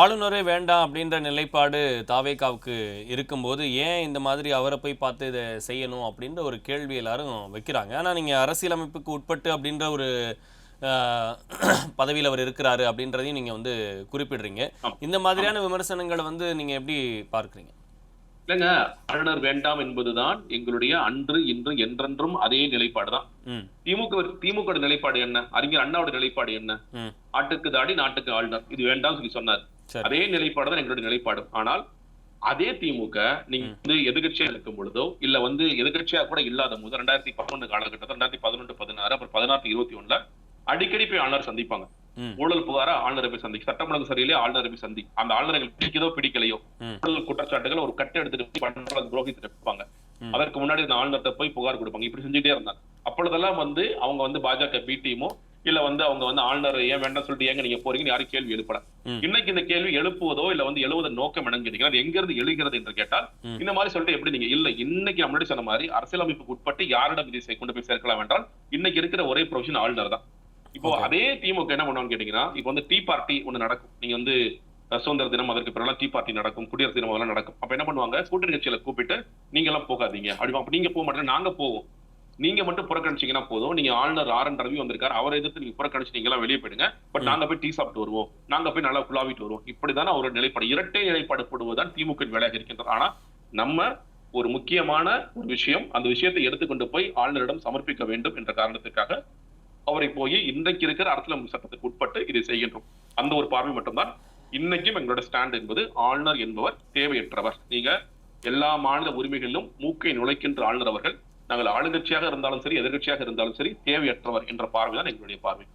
ஆளுநரே வேண்டாம் அப்படின்ற நிலைப்பாடு தாவேகாவுக்கு இருக்கும்போது ஏன் இந்த மாதிரி அவரை போய் பார்த்து இதை செய்யணும் அப்படின்ற ஒரு கேள்வி எல்லாரும் வைக்கிறாங்க. ஆனால் நீங்கள் அரசியலமைப்புக்கு உட்பட்டு அப்படின்ற ஒரு பதவியில் அவர் இருக்கிறாரு அப்படின்றதையும் நீங்கள் வந்து குறிப்பிடுறீங்க. இந்த மாதிரியான விமர்சனங்களை வந்து நீங்கள் எப்படி பார்க்குறீங்க? இல்லைங்க ஆளுநர் வேண்டாம் என்பதுதான் எங்களுடைய அன்று இன்று என்றென்றும் அதே நிலைப்பாடு தான் திமுக திமுக நிலைப்பாடு என்ன? அறிஞர் அண்ணாவோட நிலைப்பாடு என்ன? ஆட்டுக்கு தாடி நாட்டுக்கு ஆளுநர். இது வேண்டாம் சொல்லி சொன்னார். அதே நிலைப்பாடு தான் எங்களுடைய நிலைப்பாடு ஆனால் அதே திமுக நீங்க வந்து எதிர்கட்சியா இருக்கும் பொழுதோ இல்ல வந்து எதிர்கட்சியா கூட இல்லாத போது ரெண்டாயிரத்தி பதினொன்று காலகட்டத்தில் ரெண்டாயிரத்தி பதினொன்று பதினாறு அப்புறம் பதினாறு இருபத்தி ஒண்ணுல அடிக்கடி போய் ஆளுநர் சந்திப்பாங்க. ஊழல் புகாரா ஆளுநரை போய் சந்தி சட்டம் ஒழுங்கு சரியில்லையே ஆளுநரை போய் சந்தி அந்த ஆளுநரை பிடிக்கதோ பிடிக்கலையோ. ஊழல் குற்றச்சாட்டுகள் ஒரு கட்டை எடுத்துட்டு போய் பண்பாளர் புரோகித் வைப்பாங்க. அதற்கு முன்னாடி இந்த ஆளுநர்கிட்ட போய் புகார் கொடுப்பாங்க இப்படி செஞ்சுட்டே இருந்தாங்க அப்பொழுதெல்லாம் வந்து அவங்க வந்து பாஜக பி டீமோ இல்ல வந்து அவங்க வந்து ஆளுநர் ஏன் வேண்டாம் சொல்லிட்டு ஏங்க நீங்க போறீங்கன்னு யாரும் கேள்வி எழுப்பல. இன்னைக்கு இந்த கேள்வி எழுப்புவதோ இல்ல வந்து எழுவதன் நோக்கம் என்னன்னு கேட்டீங்கன்னா அது எங்க இருந்து எழுகிறது என்று கேட்டால். இந்த மாதிரி சொல்லிட்டு எப்படி நீங்க இல்ல இன்னைக்கு முன்னாடி சொன்ன மாதிரி அரசியலமைப்புக்கு உட்பட்டு யாரிடம் இதை கொண்டு போய் சேர்க்கலாம் என்றால் இன்னைக்கு இருக்கிற ஒரே ப்ரொஃபஷன் ஆளுநர் தான் இப்போ. அதே திமுக என்ன பண்ணுவாங்க கேட்டீங்கன்னா இப்போ வந்து டீ பார்ட்டி ஒண்ணு நடக்கும். நீங்க வந்து சுதந்திர தினம் அதற்கு பிறகு டீ பார்ட்டி நடக்கும் குடியரசு தினம் அதெல்லாம் நடக்கும். அப்ப என்ன பண்ணுவாங்க? கூட்டணி கட்சியில கூப்பிட்டு நீங்க எல்லாம் போகாதீங்க. அப்படி அப்ப நீங்க போக மாட்டீங்க நாங்க போவோம். நீங்க மட்டும் புறக்கணிச்சீங்கன்னா போதும். நீங்க ஆளுநர் ஆர் என் ரவி வந்திருக்காரு அவரை எதிர்த்து நீங்க புறக்கணிச்சு நீங்க எல்லாம் வெளியே போயிடுங்க. பட். நாங்க போய் டீ சாப்பிட்டு வருவோம். நாங்க போய் நல்லா குழாவிட்டு வருவோம். இப்படிதானே அவரோட நிலைப்பாடு. இரட்டை நிலைப்பாடு போடுவதுதான் திமுக வேலையாக இருக்கின்றது. ஆனா நம்ம ஒரு முக்கியமான ஒரு விஷயம் அந்த விஷயத்தை எடுத்துக்கொண்டு போய் ஆளுநரிடம் சமர்ப்பிக்க வேண்டும் என்ற காரணத்துக்காக அவரை போய் இன்றைக்கு இருக்கிற அரசியலமைப்பு சட்டத்துக்கு உட்பட்டு இதை செய்கின்றோம். அந்த ஒரு பார்வை மட்டும்தான். இன்னைக்கும் எங்களோட ஸ்டாண்ட் என்பது ஆளுநர் என்பவர் தேவையற்றவர். நீங்க எல்லா மாநில உரிமைகளிலும் மூக்கை நுழைக்கின்ற ஆளுநர் அவர்கள் நாங்கள் ஆளுங்கட்சியாக இருந்தாலும் சரி எதிர்கட்சியாக இருந்தாலும் சரி தேவையற்றவர் என்ற பார்வைதான் எங்களுடைய பார்வை.